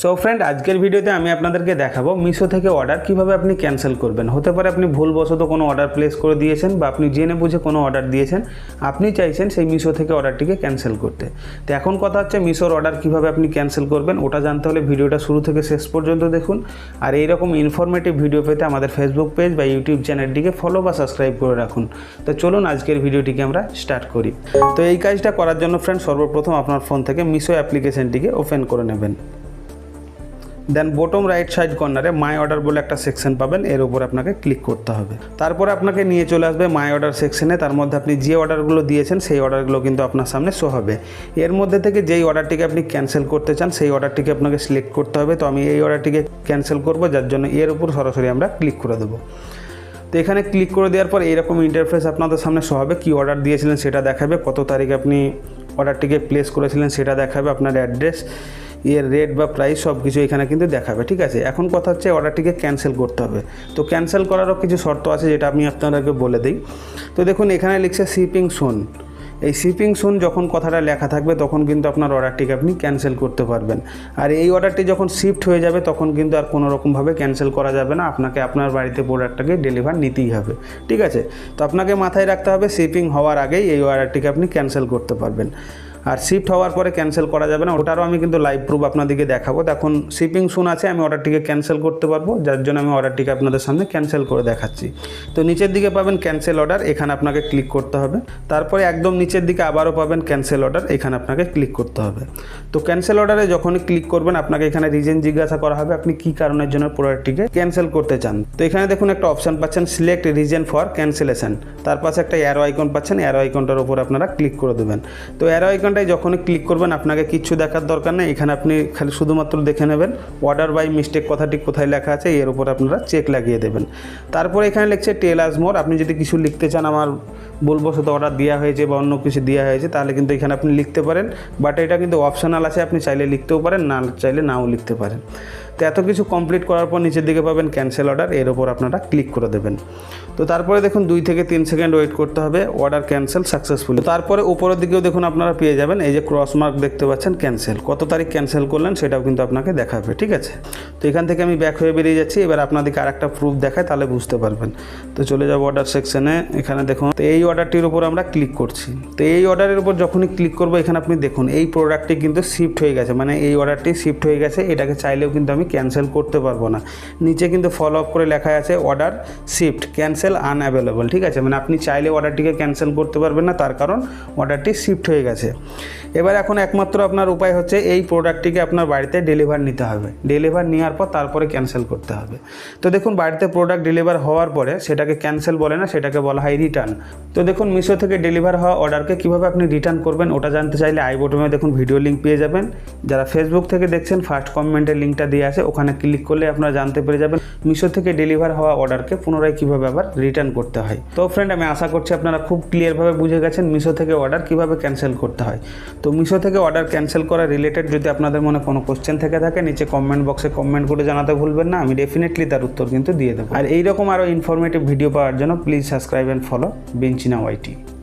So friend আজকের ভিডিওতে আমি আপনাদেরকে দেখাবো মিশো থেকে অর্ডার কীভাবে আপনি ক্যান্সেল করবেন। হতে পারে আপনি ভুলবশত কোনো অর্ডার প্লেস করে দিয়েছেন বা আপনি জেনে বুঝে কোনো অর্ডার দিয়েছেন। আপনি চাইছেন সেই মিশো থেকে অর্ডারটিকে ক্যান্সেল করতে। তো এখন কথা হচ্ছে মিশোর অর্ডার কীভাবে আপনি ক্যান্সেল করবেন, ওটা জানতে হলে ভিডিওটা শুরু থেকে শেষ পর্যন্ত দেখুন। আর এইরকম ইনফরমেটিভ ভিডিও পেতে আমাদের ফেসবুক পেজ বা ইউটিউব চ্যানেলটিকে ফলো বা সাবস্ক্রাইব করে রাখুন। তো চলুন আজকের ভিডিওটিকে আমরা স্টার্ট করি। তো এই কাজটা করার জন্য ফ্রেন্ড সর্বপ্রথম আপনার ফোন থেকে মিশো অ্যাপ্লিকেশনটিকে ওপেন করে নেবেন। দেন বোটম রাইট সাইড কর্নারে মাই অর্ডার বলে একটা সেকশন পাবেন, এর উপর আপনাকে ক্লিক করতে হবে। তারপরে আপনাকে নিয়ে চলে আসবে মাই অর্ডার সেকশনে তার মধ্যে আপনি যে অর্ডারগুলো দিয়েছেন, সেই অর্ডারগুলো কিন্তু আপনার সামনে শো হবে। এর মধ্যে থেকে যেই অর্ডারটিকে আপনি ক্যান্সেল করতে চান, সেই অর্ডারটিকে আপনাকে সিলেক্ট করতে হবে। তো আমি এই অর্ডারটিকে ক্যান্সেল করব, যার জন্য এর উপর সরাসরি আমরা ক্লিক করে দেবো। তো এখানে ক্লিক করে দেওয়ার পর এইরকম ইন্টারফেস আপনাদের সামনে শো হবে। কী অর্ডার দিয়েছিলেন সেটা দেখাবে, কত তারিখে আপনি অর্ডারটিকে প্লেস করেছিলেন সেটা দেখাবে আপনার অ্যাড্রেস এর রেট বা প্রাইস সব কিছু এখানে কিন্তু দেখাবে, ঠিক আছে? এখন কথা হচ্ছে অর্ডারটিকে ক্যান্সেল করতে হবে। তো ক্যান্সেল করারও কিছু শর্ত আছে যেটা আমি আপনাদেরকে বলে দিই। তো দেখুন, এখানে লিখছে শিপিং সোন এই শিপিং সুন যখন কথাটা লেখা থাকবে, তখন কিন্তু আপনার অর্ডারটিকে আপনি ক্যান্সেল করতে পারবেন। আর এই অর্ডারটি যখন শিফট হয়ে যাবে, তখন কিন্তু আর কোনো রকমভাবে ক্যান্সেল করা যাবে না। আপনাকে আপনার বাড়িতে প্রোডাক্টটাকে ডেলিভার নিতেই হবে, ঠিক আছে? তো আপনাকে মাথায় রাখতে হবে শিপিং হওয়ার আগেই এই অর্ডারটিকে আপনি ক্যান্সেল করতে পারবেন। আর শিফট হওয়ার পরে ক্যান্সেল করা যাবে না, ওটারও আমি কিন্তু লাইভ প্রুফ আপনাদেরকে দেখাবো। দেখুন শিপিং শুন আছে, আমি অর্ডারটিকে ক্যান্সেল করতে পারব, যার জন্য আমি অর্ডারটিকে আপনাদের সামনে ক্যান্সেল করে দেখাচ্ছি। তো নিচের দিকে পাবেন ক্যান্সেল অর্ডার এখানে আপনাকে ক্লিক করতে হবে। তারপরে একদম নিচের দিকে আবারও পাবেন ক্যান্সেল অর্ডার এখানে আপনাকে ক্লিক করতে হবে। তো ক্যান্সেল অর্ডারে যখনই ক্লিক করবেন, আপনাকে এখানে রিজন জিজ্ঞাসা করা হবে, আপনি কী কারণের জন্য প্রোডাক্টটিকে ক্যান্সেল করতে চান। তো এখানে দেখুন একটা অপশান পাচ্ছেন সিলেক্ট রিজন ফর ক্যান্সেলেশন তার পাশে একটা অ্যারো আইকন পাচ্ছেন অ্যারো আইকনটার উপর আপনারা ক্লিক করে দেবেন। তো অ্যারো আইকনটায় যখনই ক্লিক করবেন, আপনাকে কিচ্ছু দেখার দরকার নেই। এখানে আপনি খালি শুধুমাত্র দেখে নেবেন অর্ডার বাই মিস্টেক কথাটি কোথায় লেখা আছে, এর উপর আপনারা চেক লাগিয়ে দেবেন। তারপরে এখানে লিখছে টেল আজ মোর আপনি যদি কিছু লিখতে চান, আমার ভুলবশত অর্ডার দেওয়া হয়েছে বা অন্য কিছু দেওয়া হয়েছে, তাহলে কিন্তু এখানে আপনি লিখতে পারেন। বাট এটা কিন্তু অপশনাল আছে, আপনি চাইলে লিখতেও পারেন, না চাইলে নাও লিখতে পারেন। তো এত কিছু কমপ্লিট করার পর নিচের দিকে পাবেন ক্যান্সেল অর্ডার এর ওপর আপনারা ক্লিক করে দেবেন। তো তারপরে দেখুন দুই থেকে তিন সেকেন্ড ওয়েট করতে হবে অর্ডার ক্যান্সেল সাকসেসফুল তারপরে উপরের দিকেও দেখুন আপনারা পেয়ে যাবেন, এই যে ক্রস মার্ক দেখতে পাচ্ছেন ক্যান্সেল কত তারিখ ক্যান্সেল করলেন সেটাও কিন্তু আপনাকে দেখাবে, ঠিক আছে? তো এখান থেকে আমি ব্যাক হয়ে বেরিয়ে যাচ্ছি। এবার আপনাদেরকে আরেকটা প্রুফ দেখায়, তাহলে বুঝতে পারবেন। তো চলে যাব অর্ডার সেকশনে এখানে দেখুন, তো এই অর্ডারটির উপর আমরা ক্লিক করছি। তো এই অর্ডারের উপর যখনই ক্লিক করব, এখানে আপনি দেখুন, এই প্রোডাক্টটি কিন্তু শিফট হয়ে গেছে। মানে এই অর্ডারটি শিফট হয়ে গেছে, এটাকে চাইলেও কিন্তু আমি ক্যান্সেল করতে পারব না। নিচে কিন্তু ফলো আপ করে লেখা আছে অর্ডার শিফট ক্যান্সেল আনঅ্যাভেলেবল ঠিক আছে? মানে আপনি চাইলে অর্ডারটিকে ক্যান্সেল করতে পারবেন না, তার কারণ অর্ডারটি শিফট হয়ে গেছে। এবার এখন একমাত্র আপনার উপায় হচ্ছে, এই প্রোডাক্টটিকে আপনার বাড়িতে ডেলিভার নিতে হবে। ডেলিভার নেওয়ার পর তারপরে ক্যান্সেল করতে হবে। তো দেখুন, বাড়িতে প্রোডাক্ট ডেলিভার হওয়ার পরে সেটাকে ক্যান্সেল বলে না, সেটাকে বলা হয় রিটার্ন তো দেখুন, মিশো থেকে ডেলিভার হওয়া অর্ডারকে কীভাবে আপনি রিটার্ন করবেন, ওটা জানতে চাইলে আই বটমে দেখুন ভিডিও লিঙ্ক পেয়ে যাবেন। যারা ফেসবুক থেকে দেখছেন ফার্স্ট কমেন্টের লিঙ্কটা দিয়ে আছে ওখানে ক্লিক করলে আপনারা জানতে পেরে যাবেন মিশো থেকে ডেলিভার হওয়া অর্ডারকে পুনরায় কীভাবে আবার রিটার্ন করতে হয়। তো ফ্রেন্ড আমি আশা করছি আপনারা খুব ক্লিয়ারভাবে বুঝে গেছেন মিশো থেকে অর্ডার কীভাবে ক্যান্সেল করতে হয়। তো মিশো থেকে অর্ডার ক্যান্সেল করা রিলেটেড যদি আপনাদের মনে কোনো কোশ্চেন থেকে থাকে, নিচে কমেন্ট বক্সে কমেন্ট করে জানাতে ভুলবেন না, আমি ডেফিনেটলি তার উত্তর কিন্তু দিয়ে দেবো। আর এইরকম আরও ইনফরমেটিভ ভিডিও পাওয়ার জন্য প্লিজ সাবস্ক্রাইব অ্যান্ড ফলো বেঞ্চিনা ওয়াইটি